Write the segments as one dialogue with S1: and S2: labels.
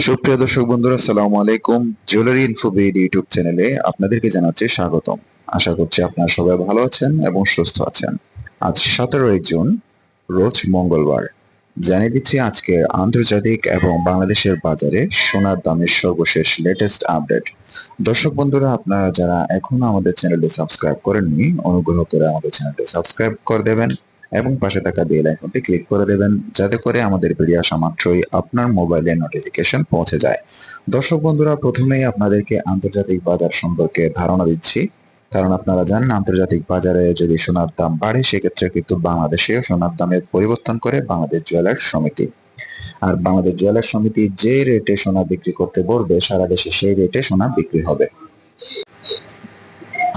S1: সুপ্রিয় দর্শক বন্ধুরা, আসসালামু আলাইকুম। জুয়েলারি ইনফো বিড ইউটিউব চ্যানেলে আপনাদেরকে জানাচ্ছি স্বাগতম। আশা করছি আপনারা সবাই ভালো আছেন এবং সুস্থ আছেন। আজ সতেরোই জুন, রোজ মঙ্গলবার। জানিয়ে দিচ্ছি আজকের আন্তর্জাতিক এবং বাংলাদেশের বাজারে সোনার দামের সর্বশেষ লেটেস্ট আপডেট দর্শক বন্ধুরা, আপনারা যারা এখনও আমাদের চ্যানেলটি সাবস্ক্রাইব করেননি, অনুগ্রহ করে আমাদের চ্যানেলটি সাবস্ক্রাইব করে দেবেন। এবং পাশে থাকা বেল আইকনটি ক্লিক করে দেবেন, যাতে করে আমাদের ভিডিও আসা মাত্রই আপনার মোবাইলে নোটিফিকেশন পৌঁছে যায়। দর্শক বন্ধুরা, প্রথমেই আপনাদেরকে আন্তর্জাতিক বাজার সম্পর্কে ধারণা দিচ্ছি। কারণ আপনারা জানেন, আন্তর্জাতিক বাজারে যদি সোনার দাম বাড়ে, সেক্ষেত্রে কিন্তু বাংলাদেশেও সোনার দামের পরিবর্তন করে বাংলাদেশ জুয়েলার্স সমিতি। আর বাংলাদেশ জুয়েলার্স সমিতি যে রেটে সোনা বিক্রি করতে বলবে, সারা দেশে সেই রেটে সোনা বিক্রি হবে।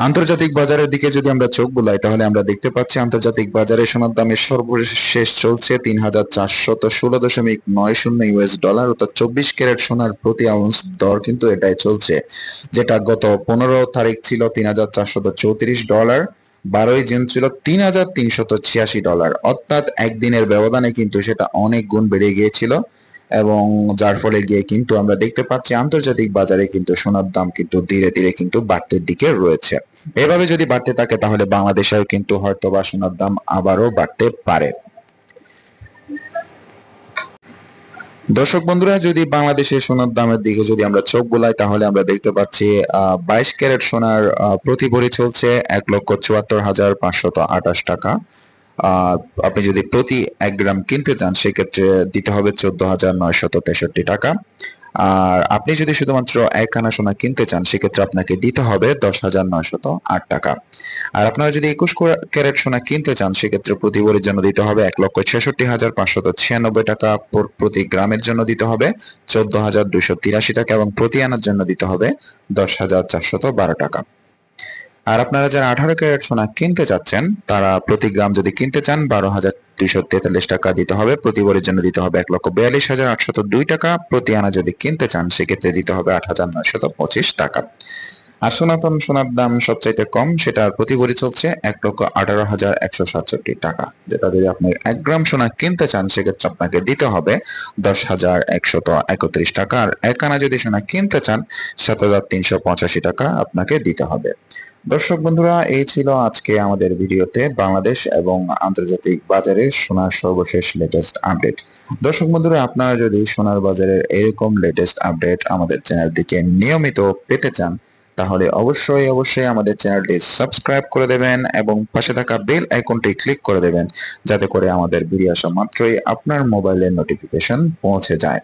S1: আন্তর্জাতিক বাজারের দিকে যদি আমরা চোখ বুলাই, তাহলে আমরা দেখতে পাচ্ছি আন্তর্জাতিক বাজারে সোনার দামের সর্বশেষ চলছে তিন হাজার চারশত ষোলো দশমিক নয় শূন্য ইউএস ডলার, অর্থাৎ চব্বিশ ক্যারেট সোনার প্রতি আউন্স দর কিন্তু এটাই চলছে, যেটা গত পনেরো তারিখ ছিল তিন হাজার চারশত চৌত্রিশ ডলার, বারোই জুন ছিল তিন হাজার তিনশত ছিয়াশি ডলার। অর্থাৎ একদিনের ব্যবধানে কিন্তু সেটা অনেক গুণ বেড়ে গিয়েছিল। এবং যার ফলে গিয়ে কিন্তু আমরা দেখতে পাচ্ছি আন্তর্জাতিক বাজারে কিন্তু সোনার দাম কিন্তু ধীরে ধীরে কিন্তু বাড়তে দিকে রয়েছে। এভাবে যদি বাড়তে থাকে তাহলে বাংলাদেশেও কিন্তু হয়তো বা সোনার দাম আবারও বাড়তে পারে। দর্শক বন্ধুরা, যদি বাংলাদেশের সোনার দামের দিকে যদি আমরা চোখ বোলাই, তাহলে আমরা দেখতে পাচ্ছি বাইশ ক্যারেট সোনার প্রতি ভরি চলছে এক লক্ষ চুয়াত্তর হাজার পাঁচশত আঠাশ টাকা। আপনি যদি প্রতি এক গ্রাম কিনতে চান, সেক্ষেত্রে দিতে হবে চোদ্দ হাজার নয়শত তেষট্টি টাকা। আর আপনি যদি শুধুমাত্র এক আনা সোনা কিনতে চান, সেক্ষেত্রে আপনাকে দিতে হবে দশ হাজার নয়শত আট টাকা। আর আপনারা যদি একুশ ক্যারেট সোনা কিনতে চান, সেক্ষেত্রে প্রতি ভরির জন্য দিতে হবে এক লক্ষ ছেষট্টি হাজার পাঁচশত ছিয়ানব্বই টাকা। প্রতি গ্রামের জন্য দিতে হবে চোদ্দ হাজার দুইশো তিরাশি টাকা এবং প্রতি আনার জন্য দিতে হবে দশ হাজার চারশত বারো টাকা। আর আপনারা যারা আঠারো ক্যারেট সোনা কিনতে চাচ্ছেন, তারা প্রতি গ্রাম যদি কিনতে চান, বারো হাজার দুইশো তেতাল্লিশ টাকা দিতে হবে। প্রতি বরের জন্য দিতে হবে এক লক্ষ বিয়াল্লিশ হাজার আটশত দুই টাকা। প্রতি আনা যদি কিনতে চান, সেক্ষেত্রে দিতে হবে আট হাজার নয়শত পঁচিশ টাকা। আর সনাতন সোনার দাম সবচাইতে কম, সেটার প্রতি ভরি চলছে এক লক্ষ আঠারো হাজার একশো সাতষট্টি টাকা। যেটা যদি আপনি এক গ্রাম সোনা কিনতে চান, সেক্ষেত্রে আপনাকে দিতে হবে দশ হাজার একশত একত্রিশ টাকা। আর এক আনা যদি সোনা কিনতে চান, সাত হাজার তিনশো পঁচাশি টাকা আপনাকে দিতে হবে। দর্শক বন্ধুরা, এই ছিল আজকে আমাদের ভিডিওতে বাংলাদেশ এবং আন্তর্জাতিক বাজারে সোনার সর্বশেষ লেটেস্ট আপডেট দর্শক বন্ধুরা, আপনারা যদি সোনার বাজারের এরকম লেটেস্ট আপডেট আমাদের চ্যানেল থেকে নিয়মিত পেতে চান তাহলে অবশ্যই অবশ্যই আমাদের চ্যানেলটি সাবস্ক্রাইব করে দেবেন এবং পাশে থাকা বেল আইকনটি ক্লিক করে দেবেন, যাতে করে আমাদের ভিডিও আসা মাত্রই আপনার মোবাইলের নোটিফিকেশন পৌঁছে যায়।